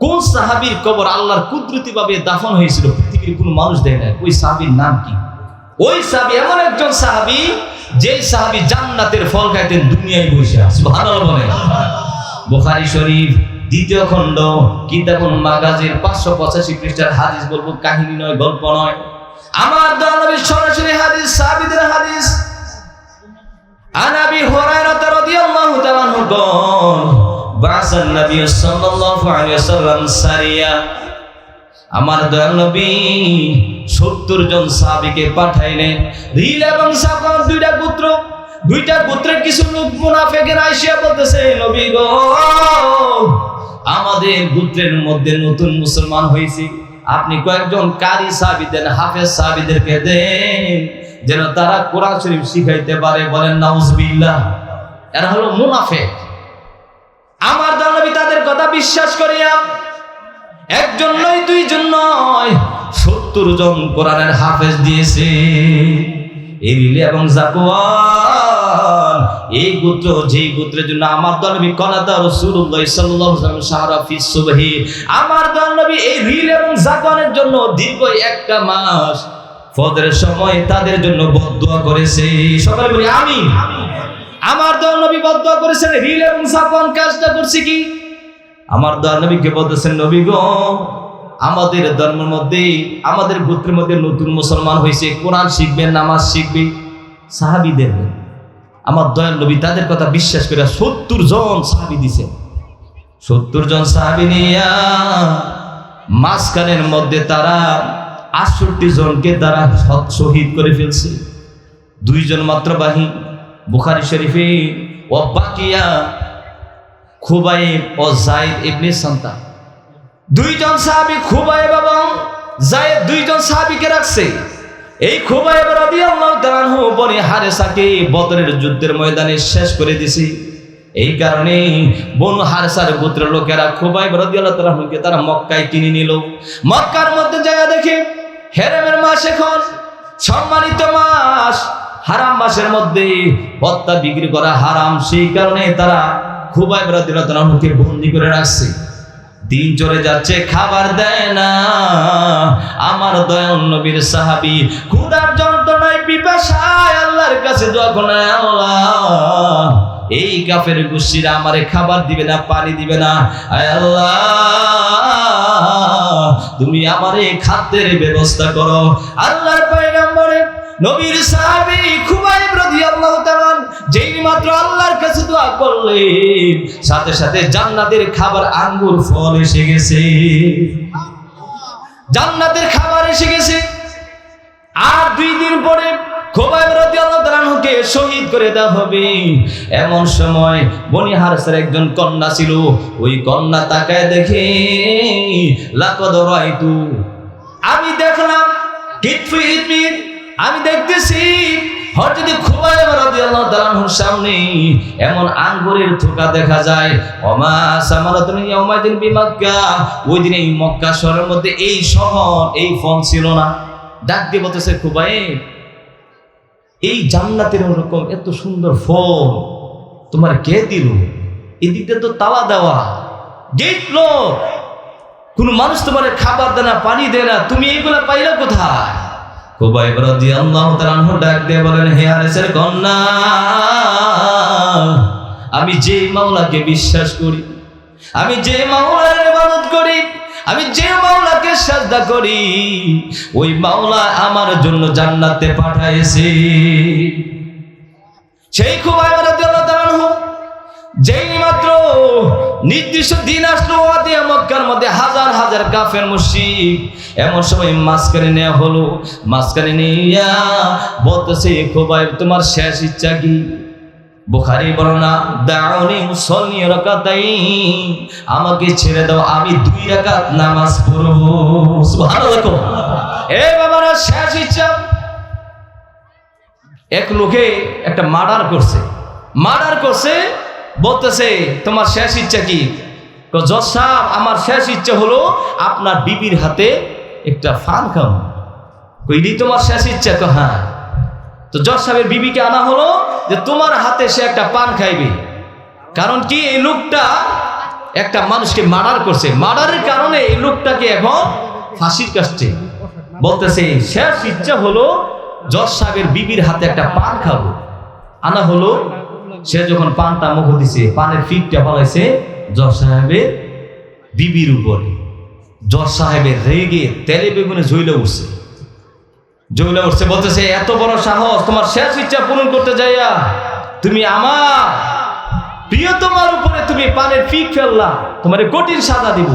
কোন সাহাবীর কবর আল্লাহর কুদরতি ভাবে দাফন হয়েছিল? পৃথিবীর কোনো মানুষ দেয় না ওই সাহাবীর নাম কি? ওই সাহাবী এমন একজন সাহাবি যে সাহাবী জান্নাতের ফল খাইতেন, দুনিয়ায় বসে সুবহানাল্লাহ বলেন। বুখারী শরীফ, দ্বিতীয় খণ্ড কিতাবুল মাগাজির পাঁচশো পঁচাশি পৃষ্ঠার হাদিস বলব, কাহিনী নয়, গল্প নয়। আমার দলনবীর সরাসরি হাদিস, সাহাবিদের হাদিস। বাআসান নবী সাল্লাল্লাহু আলাইহি ওয়াসাল্লাম সারিয়া। আমার দয়াল নবী সত্তর জন সাহাবিকে পাঠাইলেন। রিল এবং সাফার দুইটা গোত্র, দুইটা গোত্রের কিছু লোক আইসিয়া বলতেছে, নবী গো, আমাদের গোত্রের মধ্যে নতুন মুসলমান হয়েছে। আপনি কয়েকজন কারি হাফেজ দেন, যেন তারা কোরআন শরীফ শিখাইতে পারে। বলেন এরা হলো মুনাফেক। আমার দানবী তাদের কথা বিশ্বাস করিয়া একজন নয়, দুইজন নয়, সত্তর জন কোরআনের হাফেজ দিয়েছে। এরিলে এবং জাকুয়ান এই গোত্র, যেই গোত্রের জন্য আমার দলবি কনাদা রসুল্লাহ সাল্লাল্লাহু আলাইহি সাহারা ফি সুবহি। আমার দলবি এই রিল এবং জাকুয়ানের জন্য দীর্ঘ একটা মাস ফজরের সময় তাদের জন্য বদদোয়া করেছে। সবাই বলি আমি আমার দলবি বদদোয়া করেছেন রিল এবং জাকুয়ান কাজটা করছে কি? আমার দয়াল নবীকে বলতেছেন, নবী গো, আমাদের ধর্মের মধ্যে, আমাদের গোত্রের মধ্যে নতুন মুসলমান হয়েছে, কোরআন শিখবে, নামাজ শিখবে, সাহাবিদের আমার দয়াল নবী তাদের কথা বিশ্বাস করে সত্তর জন সাহাবি দিছে। সত্তর জন সাহাবি নিয়া মাঝখানের মধ্যে তারা আটষট্টি জনকে তারা শহীদ করে ফেলছে। দুইজন মাত্র বাহি বুখারি শরীফে ও বাকিয়া খুবাইব ও জাইদ ইবনে সন্তান। দুইজন সাহাবী খুবাইব এবং জায়েদ দুইজন সাহাবীকে রাখছে। এই খুবাইব রাদিয়াল্লাহু তাআলা আনহু বনি হারেসাকে বদরের যুদ্ধের ময়দানে শেষ করে দিছে এই কারণে বনু হারেসার গোত্রের লোকেরা খুবাইব রাদিয়াল্লাহু তাআলা আনহুকে তারা মক্কায় কিনে নিল। মক্কার মধ্যে জায়গা দেখে হেরেমের মাস এখন সম্মানিত মাস। হারাম মাসের মধ্যে পত্তা বিক্রি করা হারাম, সেই কারণে তারা খুবাই ব্রাদিলকে বন্দি করে রাখছে। দিন চলে যাচ্ছে, খাবার দেয় না। আমার দয়াল নবীর সাহাবি ক্ষুধার যন্ত্রণায় পিপাসায় আল্লাহর কাছে দোয়া আল্লাহ, এই কাফের গুসিরা আমারে খাবার দিবে না, পানি দিবে না। আল্লাহ, তুমি আমারে খাদ্যের ব্যবস্থা করো। আল্লাহর পয়গম্বরে নবীর সাহাবী খুবাইব রাদিয়াল্লাহু তাআলা যেই মাত্র আল্লাহর কাছে দোয়া করলেন, সাথে সাথে জান্নাতের খাবার আঙ্গুর ফল এসে গেছে। জান্নাতের খাবার এসে গেছে। আর দুই দিন পরে খোবাইব রাদিয়াল্লাহু তাআলাকে শহীদ করে দেওয়া হবে। এমন সময় বনি হারসের একজন কন্যা ছিল, ওই কন্যা তাকায় দেখে, লাকদ রাইতু, আমি দেখলাম, কিতফি ইতমিন আমি দেখতেছি হঠাৎ খুবাইব রাদিয়াল্লাহু তাআলার সামনে এমন আঙ্গুরের থোকা দেখা যায়। ওমা সামারাতুন ইয়াউমাইদিন বিমাক্কা। ওই দিন এই মক্কা শহরের মধ্যে এই শহর, এই ফল ছিল না। ডাক দিয়ে বলতেছে, খুবাইব, এই জান্নাতের ওরকম এত সুন্দর ফল তোমার কে দিল? এদিকে তো তালা দেওয়া। গেট লোক। কোন মানুষ তোমার খাবার দেয় না, পানি দেয় না। তুমি এইগুলা পাইলা কোথায়? খুবাইব রাদিয়াল্লাহু তাআলা ডাক দিয়ে বলেন, হে আরেসের কন্যা, আমি যে মাওলাকে বিশ্বাস করি, আমি যে মাওলার ইবাদত করি, আমি যে মাওলাকে সাজদা করি, ওই মাওলা আমার জন্য জান্নাতে পাঠাইছে। সেই খুবাইব রাদিয়াল্লাহু তাআলা যেই মাত্র নির্দিষ্ট দিন আসলো মক্কার মধ্যে হাজার হাজার কাফের মুশরিক। এমন সময় মাঝখানে নেওয়া হলো, মাঝখানে নিয়া বলতেছে খোবাইব, তোমার শেষ ইচ্ছা কি? বুখারি বর্ণনা দাউনি মুসল্লি রাকাতাই আমাকে ছেড়ে দাও, আমি দুই রাকাত নামাজ পড়ব। সুবহানাল্লাহ। এ বাবারা, শেষ ইচ্ছা। এক লোকে একটা মার্ডার করছে মার্ডার করছে বলতেছে, তোমার শেষ ইচ্ছা কি? জজ আমার শেষ ইচ্ছা হলো আপনার বিবির হাতে একটা ফান খাও কইলি তোমার শেষ ইচ্ছা? তো হ্যাঁ। তো জজ সাহেবের বিবিকে আনা হলো যে তোমার হাতে সে একটা পান খাইবে। কারণ কি, এই লোকটা একটা মানুষকে মার্ডার করছে। মার্ডারের কারণে এই লোকটাকে এখন ফাঁসির কাছে বলতেছে, শেষ ইচ্ছা হলো জজ সাহেবের বিবির হাতে একটা পান খাব আনা হলো সে যখন পানটা মুখ দিছে, পানের ফিটটা ফলাইছে, জজ সাহেবের বিবির উপরে। জজ সাহেবের রেগে তেলে বেগুনে জ্বলে উঠছে। জ্বলে উঠছে, বলতেছে, এত বড় সাহস, তোমার শেষ ইচ্ছা পূরণ করতে যাইয়া, তুমি আমার প্রিয় তোমার উপরে তুমি পানের ফিক ফেললা, তোমার কঠিন সাদা দিব।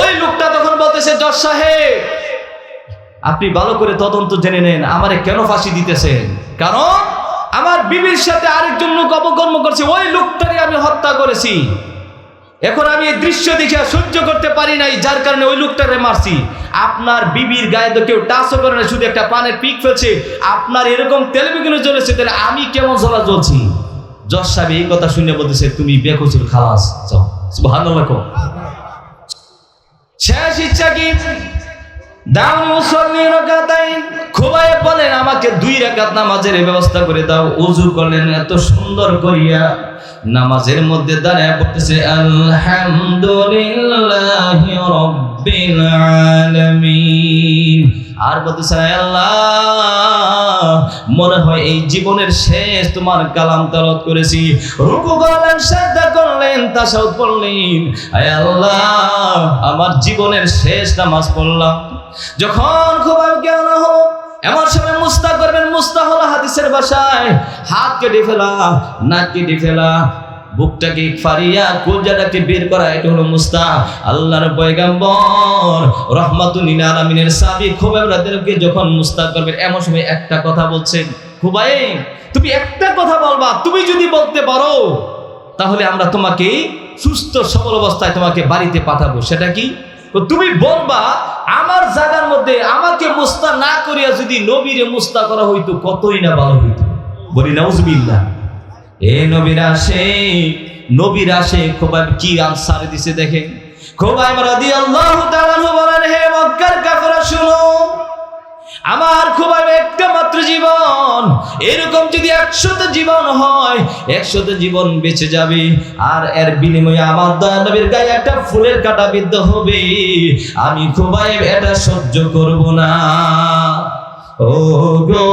ওই লোকটা তখন বলতেছে, জজ সাহেব, আপনি ভালো করে তদন্ত জেনে নেন, আমারে কেন ফাঁসি দিতেছেন? কারণ আমার বিবির সাথে আরেকজন লোক অপকর্ম করছে, ওই লোকটারে আমি হত্যা করেছি। এখন আমি এই দৃশ্য দেখে সহ্য করতে পারি নাই, যার কারণে ওই লোকটারে মারছি। আপনার বিবির গায়ে তো কেউ টাচও করে না, শুধু একটা পানের পিক ফেলছে। আপনার এরকম তেলবিগুলো জ্বলেছে, তাহলে আমি কেমন জ্বলা জ্বলছি? যশ সাহেব এই কথা শুনে বলতেছে, তুমি বেকসুর খালাস, যাও। ভালো শেষ ইচ্ছা কি? দাও মুসল্লি কাতাই খুবাই বলেন, আমাকে দুই রাকাত নামাজের ব্যবস্থা করে দাও। ওযু করলেন এত সুন্দর করিয়া। নামাজের মধ্যে দাঁড়ায় পড়তেছে, আলহামদুলিল্লাহি রাব্বিল আলামিন। আর বলতেছে "আয় আল্লাহ, মনে হয় এই জীবনের শেষ তোমার কালাম তালাত করেছি। রুকু করলেন, সাজদা করলেন তাসাউদ পড়লেন। আয় আল্লাহ, আমার জীবনের শেষ নামাজ পড়লাম। যখন খুব জ্ঞান হলো, এমন সময় মুস্তা করবেন মুস্তা হলো হাদিসের বাসায় হাত কেটে ফেলা, নাক কেটে ফেলা বুকটাকে ফারিয়া, কলজাটাকে বের করা, এটা হলো মুস্তা আল্লাহর পয়গাম্বর রহমাতুল আলামিনের সাবি খোবাবরাদেরকে যখন মুস্তা করবেন, এমন সময় একটা কথা বলছেন খুবাই তুমি একটা কথা বলবা, তুমি যদি বলতে পারো, তাহলে আমরা তোমাকে সুস্থ, সবল অবস্থায় তোমাকে বাড়িতে পাঠাবো। সেটা কি? তুমি বলবা, আমার জায়গার মধ্যে আমাকে মুস্তা না করিয়া যদি নবীরে মুস্তা করা হইতো, কতই না ভালো হইতো। বলি, নাউজুবিল্লাহ। এ নবীর আসে নবীর আসে খোবাই কি আনসার দিছে দেখে খোবাই রাদিয়াল্লাহু তাআলা বলেন, হে মক্কার কাফেররা শুনো, আমার খুব একটা মাত্র জীবন। এরকম যদি একশত জীবন হয়, একশত জীবন বেঁচে যাবে। আর এর বিনিময়ে আমার দয়া নবীর গায়ে একটা ফুলের কাটা বিদ্ধ হবে। আমি খুবাই এটা সহ্য করব না। ও গো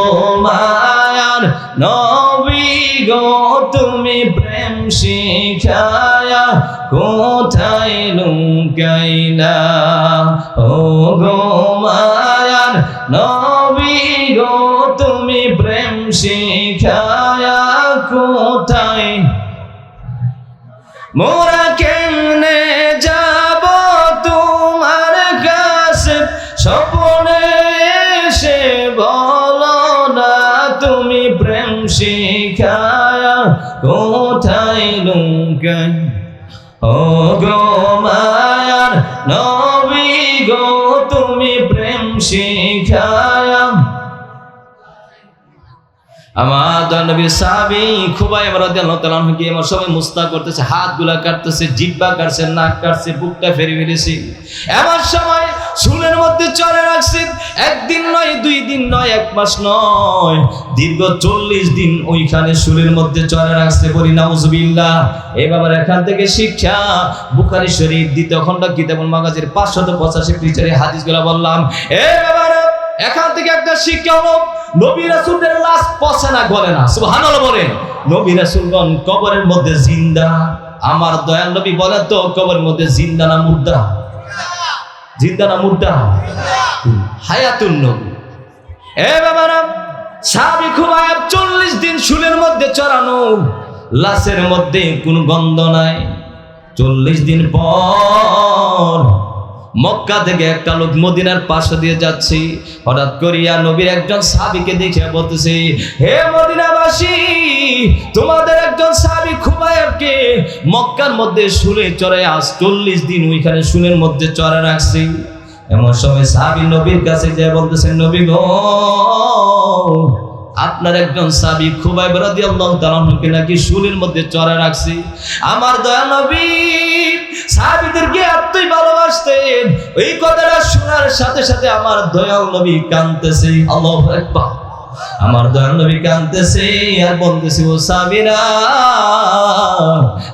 মায়ার নবী গো, তুমি প্রেম শিখায়া কোথায় লুকাইলা? ও গো মায়ার নবী গো, তুমি প্রেম শিখায়া কোথায়? মোরা বলো না, তুমি প্রেম শিখায়া কোথায় লুকাই? ও গো মায়ার নবী গো, তুমি প্রেম শিখায়া। আমার নবী খুবাই আমার সবাই মুস্তা করতেছে, হাতগুলা কাটতেছে জিব্বা কাটছে, নাক কাটছে, বুকটা ফেরে ফেলেছে। এমন সময় চুলের মধ্যে চড়ে রাখছে। একদিন নয়, দুই দিন নয়, এক মাস নয়। দীর্ঘ চল্লিশ দিন ওইখানে চুলের মধ্যে চড়ে রাখছে বলি, নাউজুবিল্লাহ। এই বাবার এখান থেকে শিক্ষা। বুখারী শরীফ দ্বিতীয় খণ্ড, কিতাবুল মাগাজির পাঁচশত পঁচাশি পৃষ্ঠারে হাদিসগুলা বললাম। এ বাবারা, এখান থেকে একটা শিক্ষা হলো, নবী রাসূলের লাশ পচে না, গলে না। সুবহানাল্লাহ বলেন। নবী রাসূলগণ কবরের মধ্যে জিন্দা। আমার দয়াল নবী বলেন তো, কবরের মধ্যে জিন্দা না মুর্দা জিন্দা না মুর্দা? হায়াতুন নবী। এ বাবারা সাবি আয়াব চল্লিশ দিন শুলের মধ্যে চড়ানো। লাশের মধ্যে কোনো গন্ধ নাই। চল্লিশ দিন পর মক্কা থেকে একটা লোক মদিনার পাশে দিয়ে যাচ্ছি। হঠাৎ করিয়া নবীর একজন সাবিকে দেখে বলতেছি, হে মদিনাবাসী, তোমাদের একজন সাবি খুবাইবকে মক্কার মধ্যে শুলে চড়ে আজ চল্লিশ দিন ওইখানে শুলের মধ্যে চড়ে রাখছি। এমন সময় সাবি নবীর কাছে যে বলতেছে, নবী গো, আপনার একজন সাবি খুবাই আল্লাহ তালাকে নাকি শুলের মধ্যে চড়া রাখছি। আমার দয়া নবী সাহাবিদেরকে এতই ভালোবাসতেন। ওই কথাটা শোনার সাথে সাথে আমার দয়াল নবী কানতেছে আল্লাহ একবার আমার দয়াল নবী কাঁদতেছে, আর বলতেছে, ও সাবিরা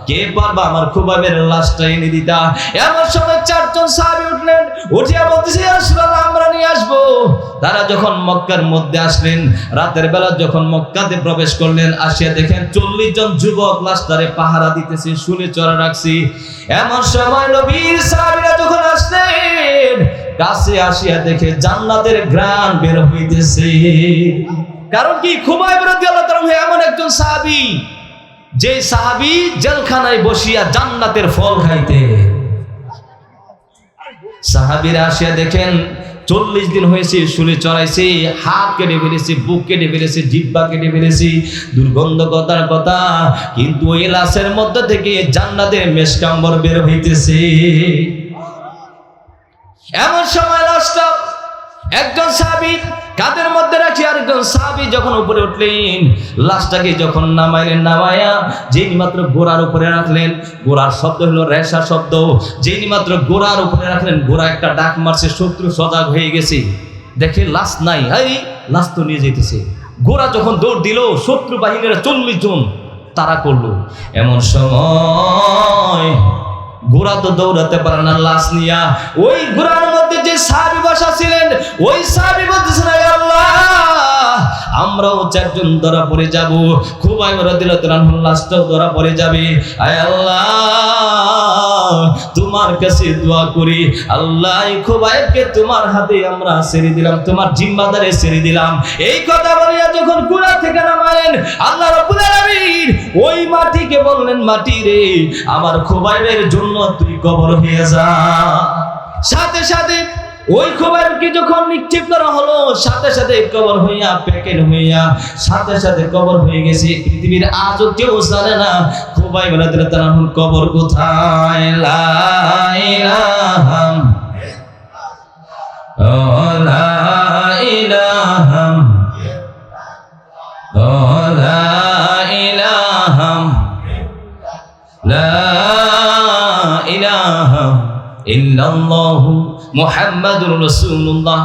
কে পারবা আমার খুবাবের লাশটা এনে দিতা? এমন সময় চারজন সাহাবী উঠলেন, উঠিয়া বলতেছে আসলাম আমরা নিয়ে আসব। তারা যখন মক্কার মধ্যে আসলেন, রাতের বেলা যখন মক্কাতে প্রবেশ করলেন, আসিয়া দেখেন চল্লিশ জন যুবক লাশটারে পাহারা দিতেছে, শুনে চড়া রাখছি। এমন সময় নবীর সাহাবীরা যখন আসলেন কাছে আসিয়া দেখে জান্নাতের গ্রান বের হইতেছে। কারণ কি? খুবাই বিরোধী আল্লাহ তাআলা এমন একজন সাহাবী, যে সাহাবী জেলখানায় বসিয়া জান্নাতের ফল খাইতে। সাহাবীরা আসিয়া দেখেন, চল্লিশ দিন হয়েছে শুলে চড়াইছে, হাত কেটে ফেলেছে, বুক কেটে ফেলেছে, জিব্বা কেটে ফেলেছে দুর্গন্ধ কথার কথা। কিন্তু ওই লাশের মধ্যে থেকে জান্নাতের মেশকাম্বর বের হইতেছে। এমন সময় লাশটা একজন সাহাবী কাদের মধ্যে রাখি, আরেকজন সাহাবী যখন উপরে উঠলেন লাশটাকে যখন নামাইলেন, নামায়া যেই মাত্র গোড়ার উপরে রাখলেন গোড়ার শব্দ হলো রেশা শব্দ যেই মাত্র গোড়ার উপরে রাখলেন গোড়া একটা ডাক মারছে, শত্রু সজাগ হয়ে গেছে। দেখে লাশ নাই এই লাশ তো নিয়ে যেতেছে গোড়া যখন দৌড় দিল, শত্রু বাহিনীরা চল্লিশ জন তারা করল। এমন সময় ঘোড়া তো দৌড়াতে পারে না, লাশ নিয়া। ওই ঘোড়ার মধ্যে যে সাহাবি বসা ছিলেন, ওই সাহাবি বলতেছেন "এ আল্লাহ! আমরাও চারজন ধরা পড়ে যাব। তোর লাশটাও ধরা পড়ে যাবে। আয় আল্লাহ, তোমার কাছে দোয়া করি। আল্লাহ খুবাইবকে তোমার হাতে আমরা ছেড়ে দিলাম, তোমার জিম্মাদারে ছেড়ে দিলাম। এই কথা বলিয়া যখন কুড়া থেকে নামালেন, আল্লাহ রাব্বুল আলামিন ওই মাটিকে বললেন, মাটি রে, আমার খুবাইবের জন্য তুই কবর হয়ে যা। সাথে সাথে ওই খবরকে যখন নিক্ষেপ করা হলো? সাথে সাথে কবর হইয়া প্যাকেট হইয়া, সাথে সাথে কবর হয়ে গেছে। পৃথিবীর আজও কেউ জানে না, খুবাই বেলাদের তার কবর কোথায়? লা ইলাহা ও লা ইলাহা ও লা ইলাহা লা ইলাহা ইল্লাল্লাহু। মুহাম্মাদুর রাসূলুল্লাহ